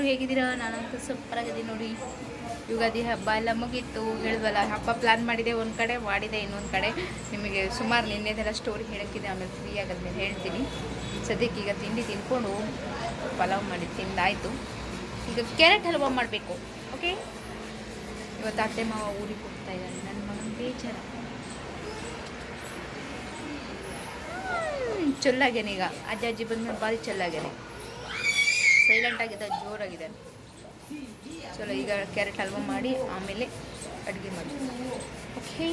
ಎಲ್ಲರೂ ಹೇಗಿದ್ದೀರಾ? ನಾನಂತೂ ಸೂಪರ್ ಆಗಿದ್ದೀನಿ ನೋಡಿ. ಯುಗಾದಿ ಹಬ್ಬ ಎಲ್ಲ ಮುಗೀತು. ಹೇಳಿದ್ವಲ್ಲ, ಹಬ್ಬ ಪ್ಲ್ಯಾನ್ ಮಾಡಿದೆ, ಒಂದು ಕಡೆ ಮಾಡಿದೆ, ಇನ್ನೊಂದು ಕಡೆ. ನಿಮಗೆ ಸುಮಾರು ನಿನ್ನೆದೆಲ್ಲ ಸ್ಟೋರಿ ಹೇಳೋಕ್ಕಿದೆ, ಆಮೇಲೆ ಫ್ರೀ ಆಗಾದ್ಮೇಲೆ ಹೇಳ್ತೀನಿ. ಸದ್ಯಕ್ಕೆ ಈಗ ತಿಂಡಿ ತಿನ್ಕೊಂಡು ಪಲಾವ್ ಮಾಡಿ ತಿಂದಾಯಿತು. ಈಗ ಕ್ಯಾರೆಟ್ ಹಲ್ವಾ ಮಾಡಬೇಕು ಓಕೆ ಇವತ್ತು ಅತ್ತೆ ಮಾವ ಊರಿಗೆ ಹೋಗ್ತಾ ಇದ್ದಾನೆ ನನ್ನ ಮಗನ ಬೇಜಾರ. ಚೊಲ್ಲಾಗ್ಯಾನೆ ಈಗ. ಅಜ್ಜ ಅಜ್ಜಿ ಬಂದ್ಮೇಲೆ ಭಾರಿ ಚೊಲ್ಲಾಗ್ಯಾನೆ ಸೈಲೆಂಟ್ ಆಗಿದೆ, ಜೋರಾಗಿದೆ. ಚಲೋ, ಈಗ ಕ್ಯಾರೆಟ್ ಹಲ್ವಾ ಮಾಡಿ, ಆಮೇಲೆ ಅಡುಗೆ ಮಾಡಿ ಓಕೆ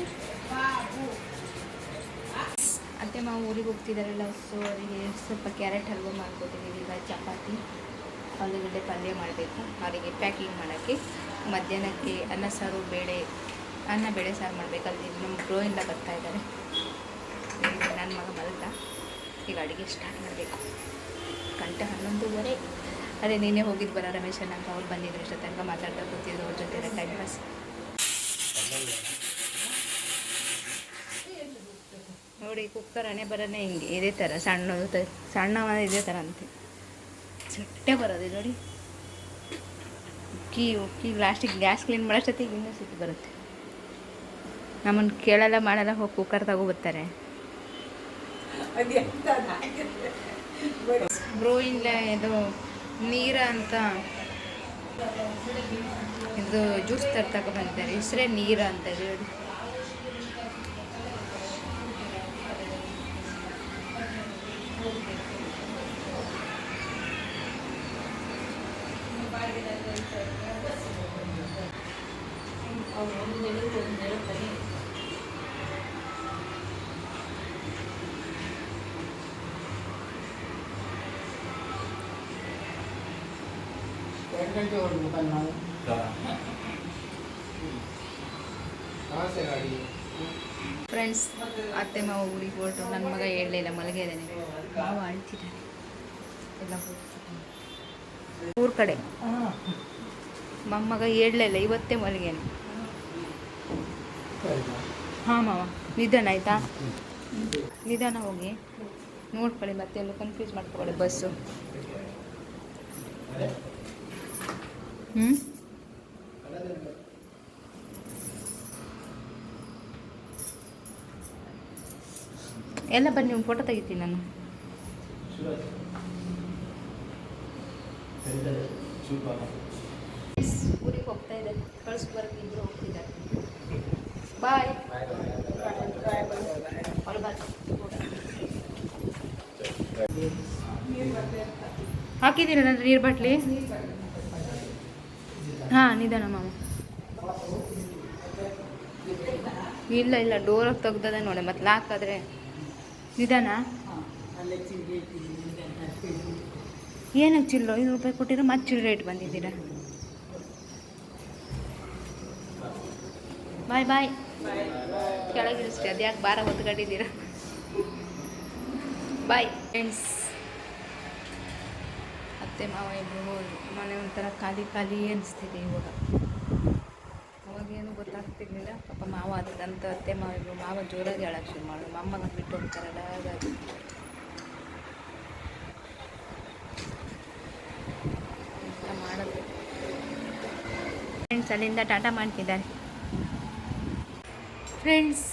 ಅತ್ತೆ ಮಾವು ಊರಿಗೆ ಹೋಗ್ತಿದ್ದಾರಲ್ಲ ಸೊ ಅವರಿಗೆ ಸ್ವಲ್ಪ ಕ್ಯಾರೆಟ್ ಹಲ್ವಾ ಮಾಡ್ಕೊತಿದ್ದೀವಿ ಈಗ ಚಪಾತಿ, ಆಲೂಗಡ್ಡೆ ಪಲ್ಯ ಮಾಡಬೇಕು. ಅವರಿಗೆ ಪ್ಯಾಕಿಂಗ್ ಮಾಡೋಕ್ಕೆ, ಮಧ್ಯಾಹ್ನಕ್ಕೆ ಅನ್ನ ಸಾರು, ಬೇಳೆ, ಅನ್ನ, ಬೇಳೆ ಸಾರು ಮಾಡಬೇಕಲ್ಲಿ ನಮ್ಮ ಗ್ರೋಯಿಂದ ಬರ್ತಾ ಇದ್ದಾರೆ ನನ್ನ ಮಗ ಮಲಗ ಈಗ ಅಡುಗೆ ಸ್ಟಾರ್ಟ್ ಮಾಡಬೇಕು. ಗಂಟೆ ಹನ್ನೊಂದುವರೆ. ಅದೇ ನೀನೇ ಹೋಗಿದ್ದು ಬರ ರಮೇಶ್ ಅಣ್ಣ ಅಂತ ಅವ್ರು ಬಂದಿದ್ರು ಇಷ್ಟ ತನಕ ಮಾತಾಡ್ತಾ ಕೂತಿದ್ರು ಅವ್ರ ಜೊತೆ ಟೈಮ್ ಪಾಸ್ ನೋಡಿ ಕುಕ್ಕರ್ ಹಣೆ ಬರೋನೇ ಹಿಂಗೆ ಇದೇ ಥರ ಸಣ್ಣದು ತ- ಸಣ್ಣ ಇದೇ ಥರ ಅಂತೆ. ಸಿಟ್ಟೆ ಬರೋದು ನೋಡಿ. ಉಕ್ಕಿ ಉಕ್ಕಿ ಲಾಸ್ಟಿಗೆ ಗ್ಯಾಸ್ ಕ್ಲೀನ್ ಮಾಡೋಷ್ಟೊತ್ತಿಗೆ ಇನ್ನೂ ಸಿಟ್ಟು ಬರುತ್ತೆ. ನಮ್ಮನ್ನು ಕೇಳಲ್ಲ ಮಾಡಲ್ಲ ಹೋಗಿ ಕುಕ್ಕರ್ ತಗೋಬರ್ತಾರೆ ಬ್ರೋ ಇಲ್ಲ ಇದು ನೀರ ಅಂತ ಇದು ಜ್ಯೂಸ್ ತರ್ತಕ ಬಂದಿದ್ದಾರೆ. ಹೆಸರೇ ನೀರ ಅಂತ ಇದೆ ನೋಡಿ ಫ್ರೆಂಡ್ಸ್ ಅತ್ತೆ ಮಾವ ಊರಿಗೆ ಹೊರಟು. ನನ್ನ ಮಗ ಹೇಳಲಿಲ್ಲ ಮಲಗಿದ್ದಾನೆ. ಮಾವ ಅಳ್ತಿದ್ದಾನೆ ಎಲ್ಲ ಊರ ಕಡೆ. ಮೊಮ್ಮಗ ಹೇಳಲಿಲ್ಲ ಇವತ್ತೇ ಮಲಗೇನೆ ಹಾಂ ಮಾವ ನಿಧಾನ ಆಯಿತಾ? ನಿಧಾನ ಹೋಗಿ. ನೋಡ್ಕೊಳ್ಳಿ ಮತ್ತೆಲ್ಲ ಕನ್ಫ್ಯೂಸ್ ಮಾಡ್ಕೊಳ್ಳಿ ಬಸ್ಸು. ಹ್ಞೂ ಎಲ್ಲ ಬನ್ನಿ, ಒಂದು ಫೋಟೋ ತೆಗಿತೀನಿ ನಾನು. ಊರಿಗೆ ಹೋಗ್ತಾ ಇದ್ದಾರೆ ಕಳಿಸ್ಬರಕ್ಕೆ ಇಬ್ಬರು ಹೋಗ್ತಿದ್ದಾರೆ. ಬಾಯ್ ಹಾಕಿದ್ದೀರ ನನ್ನ ನೀರು ಬಾಟ್ಲಿ? ಹಾಂ, ನಿಧಾನ ಮಾಮ. ಇಲ್ಲ ಇಲ್ಲ ಡೋರ್ ತೆಗ್ದದೆ ನೋಡಿ, ಮತ್ತೆ ಲಾಕ್ ಆದರೆ. ನಿಧಾನ? ಏನಕ್ಕೆ ಚಿಲ್ಲೋ ಐದು ರೂಪಾಯಿ ಕೊಟ್ಟಿರೋ ಮತ್ತೆ ಚಿಲ್ ರೇಟ್ ಬಂದಿದ್ದೀರಾ? ಬಾಯ್ ಬಾಯ್ ಕೆಳಗಿಳಿಸ್ರಿ ಅದು ಯಾಕೆ ಬಾರ ಹೊತ್ಕೊಂಡಿದ್ದೀರಾ? ಬಾಯ್ ಫ್ರೆಂಡ್ಸ್ ಅತ್ತೆ ಮಾವ ಇಬ್ಬರು ಹೋದ್ರು. ಮನೆ ಒಂಥರ ಖಾಲಿ ಖಾಲಿ ಅನಿಸ್ತಿದೆ ಇವಾಗ. ಅವಾಗೇನು ಗೊತ್ತಾಗ್ತಿರ್ಲಿಲ್ಲ. ಪಾಪ ಮಾವ ಅದಂತ ಅತ್ತೆ ಮಾವ ಇಬ್ಬರು ಮಾವ ಜೋರಾಗಿ ಹೇಳಕ್ಕೆ ಶುರು ಮಾಡೋದು ಮಮ್ಮನ ಬಿಟ್ಟು ಹೋಗ್ತಾರಲ್ಲ ಹಾಗಾಗಿ. ಮಾಡೋದು? ಫ್ರೆಂಡ್ಸ್ ಅಲ್ಲಿಂದ ಟಾಟಾ ಮಾಡ್ತಿದ್ದಾರೆ. ಫ್ರೆಂಡ್ಸ್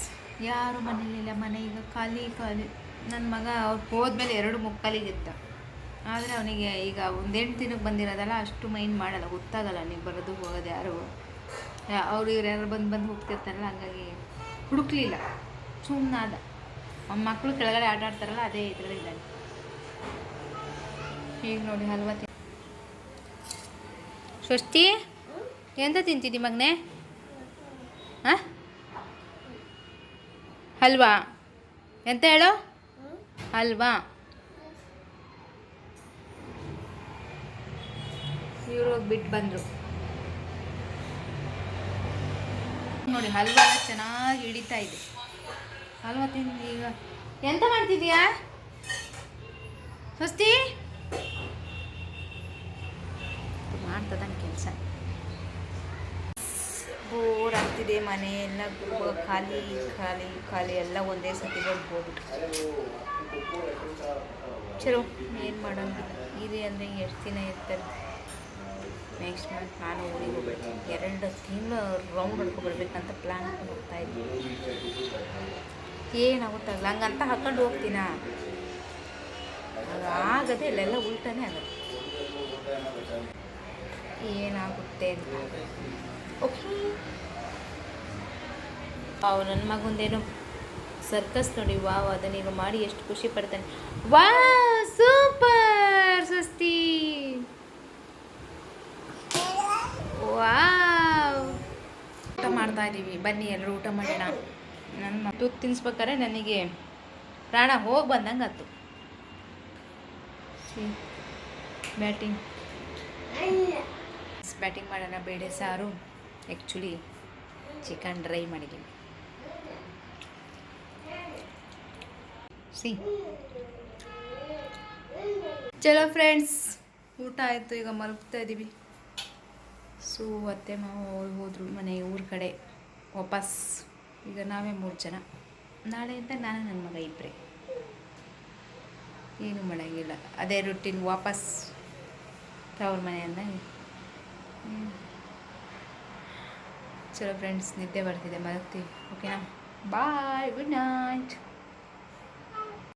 ಯಾರು ಮನೇಲಿಲ್ಲ. ಮನೆ ಈಗ ಖಾಲಿ ಖಾಲಿ. ನನ್ನ ಮಗ ಅವ್ರು ಹೋದ್ಮೇಲೆ ಎರಡು ಮುಕ್ಕಾಲಿಗಿತ್ತ ಆದರೆ ಅವನಿಗೆ ಈಗ ಒಂದೆಂಟು ದಿನಕ್ಕೆ ಬಂದಿರೋದಲ್ಲ, ಅಷ್ಟು ಮೈಂಡ್ ಮಾಡಲ್ಲ, ಗೊತ್ತಾಗಲ್ಲ ನೀವು ಬರೋದು ಹೋಗೋದು ಯಾರು. ಅವರು ಇವ್ರು ಯಾರು ಬಂದು ಬಂದು ಹೋಗ್ತಿರ್ತಾರಲ್ಲ, ಹಂಗಾಗಿ ಹುಡುಕ್ಲಿಲ್ಲ. ಸುಮ್ಮನಾದ ಅವ್ನ ಮಕ್ಕಳು ಕೆಳಗಡೆ ಆಟ ಆಡ್ತಾರಲ್ಲ, ಅದೇ ಇದರಲ್ಲಿ ಇದ್ದಾನೆ ಈಗ ನೋಡಿ ಹಲ್ವಾ ತಿನ್ ಸ್ವಸ್ತಿ ಎಂತ ತಿಂತಿದ್ದಿ ಮಗನೇ? ಹಾಂ ಹಲ್ವಾ. ಎಂತ ಹೇಳೋ? ಹಲ್ವಾ. ಇವರು ಬಿಟ್ಟು ಬಂದರು. ನೋಡಿ, ಹಲ್ವಾ ಚೆನ್ನಾಗಿ ಹಿಡಿತಾ ಇದೆ. ಹಲ್ವ ತಿಂದು ಈಗ ಎಂತ ಮಾಡ್ತಿದ್ಯಾ? ಸ್ವಸ್ತಿ? ಮಾಡ್ತದ ಕೆಲಸ. ಬೋರ್ ಆಗ್ತಿದೆ ಮನೆ, ಎಲ್ಲ ಖಾಲಿ ಖಾಲಿ ಖಾಲಿ, ಎಲ್ಲ ಒಂದೇ ಸತಿ ಬಂದು ಚಲೋ, ಏನು ಮಾಡೋಂಗಿಲ್ಲ. ಇದೆ ಅಂದರೆ ಎಷ್ಟು ದಿನ ಇರ್ತಾರೆ? ನೆಕ್ಸ್ಟ್ ಮಂತ್ ನಾನು ಊರಿಗೆ ಹೋಗ್ಬೇಕು ಎರಡು ತಿಂಗಳು ರೌಂಡ್ ಹೊಡ್ಕೊಬರ್ಬೇಕಂತ ಪ್ಲ್ಯಾನ್ ಹೋಗ್ತಾ ಇದ್ದೀನಿ. ಏನಾಗುತ್ತಾಗಲ್ಲ ಹಂಗಂತ ಹಾಕೊಂಡು ಹೋಗ್ತೀನ? ಆಗದೆ ಇಲ್ಲೆಲ್ಲ ಉಲ್ಟಾನೇ ಆಗುತ್ತೆ. ಏನಾಗುತ್ತೆ ಅಂತ. ಓಕೆ ಅವು ನನ್ನ ಮಗುಂದೇನು ಸರ್ಕಸ್ ನೋಡಿ, ವಾವ್, ಅದನ್ನೇನು ಮಾಡಿ, ಎಷ್ಟು ಖುಷಿ ಪಡ್ತಾನೆ. ವಾ ಸೂಪರ್ ಸ್ವಸ್ತಿ ವಾವ್ ಮಾಡ್ತಾ ಇದ್ದೀವಿ ಬನ್ನಿ ಎಲ್ಲರೂ ಊಟ ಮಾಡೋಣ ನನ್ನ ತೂತ್ ತಿನ್ಸ್ಬೇಕಾರೆ ನನಗೆ ಪ್ರಾಣ ಹೋಗಿ ಬಂದಂಗೆ ಆಯ್ತು ಬ್ಯಾಟಿಂಗ್. ಬ್ಯಾಟಿಂಗ್ ಮಾಡೋಣ ಬೇಳೆ ಸಾರು. ಆ್ಯಕ್ಚುಲಿ ಚಿಕನ್ ಡ್ರೈ ಮಾಡಿದ್ದೀನಿ. ಸಿ ಚಲೋ ಫ್ರೆಂಡ್ಸ್ ಊಟ ಆಯಿತು, ಈಗ ಮಲಗ್ತಾ ಇದ್ದೀವಿ ಸೊ, ಅತ್ತೆ, ಮಾವ, ಅವ್ರು ಹೋದರು ಮನೆ, ಊರ ಕಡೆ, ವಾಪಸ್. ಈಗ ನಾವೇ ಮೂರು ಜನ. ನಾಳೆಯಿಂದ ನಾನು ನನ್ನ ಮಗ ಇಬ್ಬರೇ ಏನು ಮಾಡೋಂಗಿಲ್ಲ. ಅದೇ ರುಟೀನ್ ವಾಪಸ್ ತವ್ರ ಮನೆಯಿಂದ. ಚಲೋ ಫ್ರೆಂಡ್ಸ್ ನಿದ್ದೆ ಬರ್ತಿದೆ, ಮಲಗ್ತೀವಿ. ಓಕೆನಾ ಬಾಯ್ ಗುಡ್ ನೈಟ್